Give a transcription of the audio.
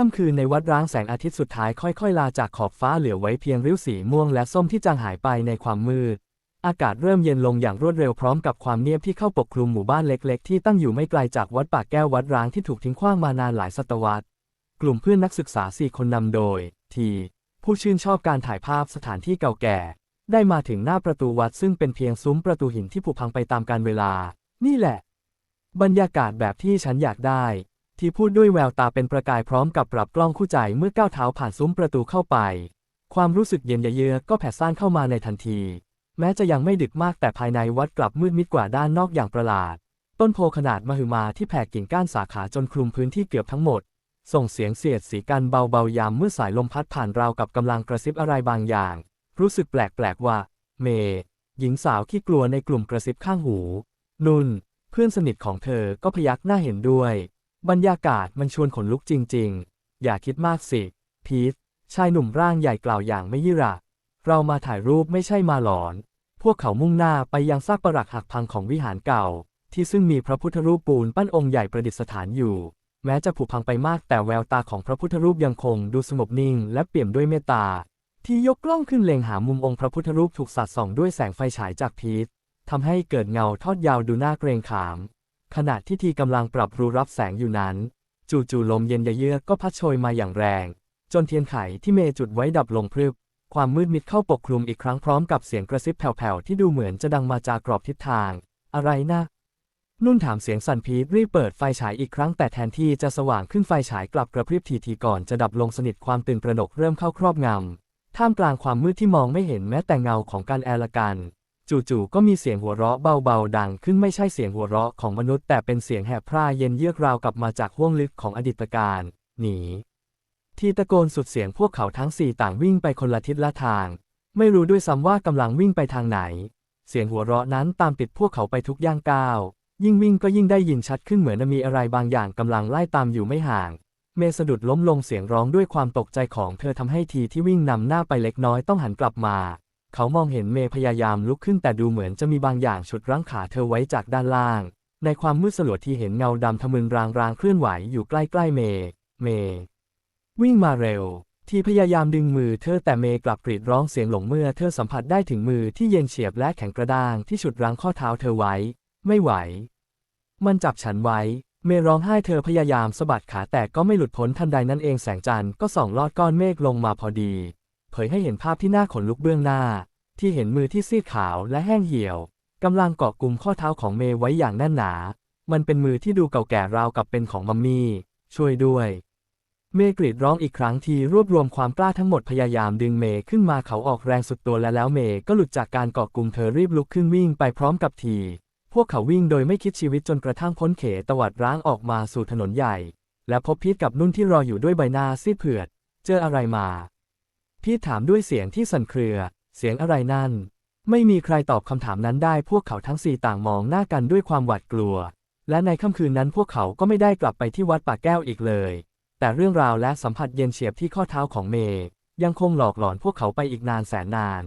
ค่ำคืนในวัดร้างแสงอาทิตย์สุดท้ายค่อยๆ ลาจากขอบฟ้าเหลือไว้เพียงริ้วสีม่วงและส้มที่จางหายไปในความมืด อากาศเริ่มเย็นลงอย่างรวดเร็วพร้อมกับความเงียบที่เข้าปกคลุมหมู่บ้านเล็กๆ ที่ตั้งอยู่ไม่ไกลจากวัดปากแก้ววัดร้างที่ถูกทิ้งขว้างมานานหลายศตวรรษ กลุ่มเพื่อนนักศึกษาสี่คนนำโดย ทีผู้ชื่นชอบการถ่ายภาพสถานที่เก่าแก่ ได้มาถึงหน้าประตูวัดซึ่งเป็นเพียงซุ้มประตูหินที่ผุพังไปตามกาลเวลา นี่แหละ บรรยากาศแบบที่ฉันอยากได้ ที่พูดด้วยแววตาเป็นประกายพร้อมกับปรับกล้องคู่ใจเมื่อก้าวเท้าผ่านซุ้มประตูเข้าไป ความรู้สึกเย็นเยือกก็แผ่ซ่านเข้ามาในทันที แม้จะยังไม่ดึกมากแต่ภายในวัดกลับมืดมิดกว่าด้านนอกอย่างประหลาด ต้นโพขนาดมหึมาที่แผ่กิ่งก้านสาขาจนคลุมพื้นที่เกือบทั้งหมด ส่งเสียงเสียดสีกันเบาๆยามเมื่อสายลมพัดผ่านราวกับกำลังกระซิบอะไรบางอย่าง รู้สึกแปลกๆว่า เมย์หญิงสาวขี้กลัวในกลุ่มกระซิบข้างหู นุนเพื่อนสนิทของเธอก็พยักหน้าเห็นด้วย บรรยากาศมันชวนขนลุกจริง ๆ อย่าคิดมากสิ พีท ชายหนุ่มร่างใหญ่กล่าวอย่างไม่ยี่ระ เรามาถ่ายรูปไม่ใช่มาหลอน พวกเขามุ่งหน้าไปยังซากปรักหักพังของวิหารเก่า ที่ซึ่งมีพระพุทธรูปปูนปั้นองค์ใหญ่ประดิษฐานอยู่ แม้จะผุพังไปมากแต่แววตาของพระพุทธรูปยังคงดูสงบนิ่ง และเปี่ยมด้วยเมตตา ที่ยกกล้องขึ้นเล็งหามุมองค์พระพุทธรูปถูกสัดส่องด้วยแสงไฟฉายจากพีททำให้เกิดเงาทอดยาวดูน่าเกรงขาม ขณะที่ทีกำลังปรับรูรับแสงอยู่นั้น จู่ๆลมเย็นเยือกก็พัดโชยมาอย่างแรง จนเทียนไขที่เมย์จุดไว้ดับลงพรึบ ความมืดมิดเข้าปกคลุมอีกครั้งพร้อมกับเสียงกระซิบแผ่วๆที่ดูเหมือนจะดังมาจากกรอบทิศทาง อะไรนะนุ่นถามเสียงสั่นพีทรีบเปิดไฟฉายอีกครั้งแต่แทนที่จะสว่างขึ้นไฟฉายกลับกระพริบทีๆก่อนจะดับลงสนิทความตื่นตระหนกเริ่มเข้าครอบงำท่ามกลางความมืดที่มองไม่เห็นแม้แต่เงาของการแอลกัน จู่ๆก็มีเสียงหัวเราะเบาๆ ดังขึ้นไม่ใช่เสียงหัวเราะของมนุษย์ แต่เป็นเสียงแหบพร่าเย็นเยือกราวกลับมาจากห้วงลึกของอดีตการ หนี ที่ตะโกนสุดเสียงพวกเขาทั้งสี่ต่างวิ่งไปคนละทิศละทาง ไม่รู้ด้วยซ้ำว่ากำลังวิ่งไปทางไหน เสียงหัวเราะนั้นตามติดพวกเขาไปทุกย่างก้าว ยิ่งวิ่งก็ยิ่งได้ยินชัดขึ้นเหมือนมีอะไรบางอย่างกำลังไล่ตามอยู่ไม่ห่าง เมสะดุดล้มลงเสียงร้องด้วยความตกใจของเธอทำให้ทีที่วิ่งนำหน้าไปเล็กน้อยต้องหันกลับมา เขามองเห็นเมย์พยายามลุกขึ้นแต่ดูเหมือนจะมีบางอย่างฉุดรั้งขาเธอไว้จากด้านล่าง ในความมืดสลัวที่เห็นเงาดำทะมึนรางๆเคลื่อนไหวอยู่ใกล้ๆเมย์เมย์วิ่งมาเร็ว ที่พยายามดึงมือเธอแต่เมย์กลับกรีดร้องเสียงหลงเมื่อเธอสัมผัสได้ถึงมือที่เย็นเฉียบและแข็งกระด้างที่ฉุดรั้งข้อเท้าเธอไว้ ไม่ไหว มันจับฉันไว้ เมย์ร้องไห้เธอพยายามสะบัดขาแต่ก็ไม่หลุดพ้นทันใดนั้นเองแสงจันทร์ก็ส่องลอดก้อนเมฆลงมาพอดี เผยให้เห็นภาพที่น่าขนลุกเบื้องหน้า ที่เห็นมือที่ซีดขาวและแห้งเหี่ยวกำลังเกาะกลุ่มข้อเท้าของเมย์ไว้อย่างแน่นหนา มันเป็นมือที่ดูเก่าแก่ราวกับเป็นของมัมมี่ ช่วยด้วย เมย์กรีดร้องอีกครั้งทีรวบรวมความกล้าทั้งหมดพยายามดึงเมย์ขึ้นมาเขาออกแรงสุดตัวและแล้วเมย์ก็หลุดจากการเกาะกลุ่มเธอรีบลุกขึ้นวิ่งไปพร้อมกับที พวกเขาวิ่งโดยไม่คิดชีวิตจนกระทั่งพ้นเขตวัดร้างออกมาสู่ถนนใหญ่ และพบพีทกับนุ่นที่รออยู่ด้วยใบหน้าซีดเผือด เจออะไรมา พี่ถามด้วยเสียงที่สั่นเครือ เสียงอะไรนั่น ไม่มีใครตอบคำถามนั้นได้ พวกเขาทั้งสี่ต่างมองหน้ากันด้วยความหวาดกลัว และในค่ำคืนนั้นพวกเขาก็ไม่ได้กลับไปที่วัดป่าแก้วอีกเลย แต่เรื่องราวและสัมผัสเย็นเฉียบที่ข้อเท้าของเมย์ยังคงหลอกหลอนพวกเขาไปอีกนานแสนนาน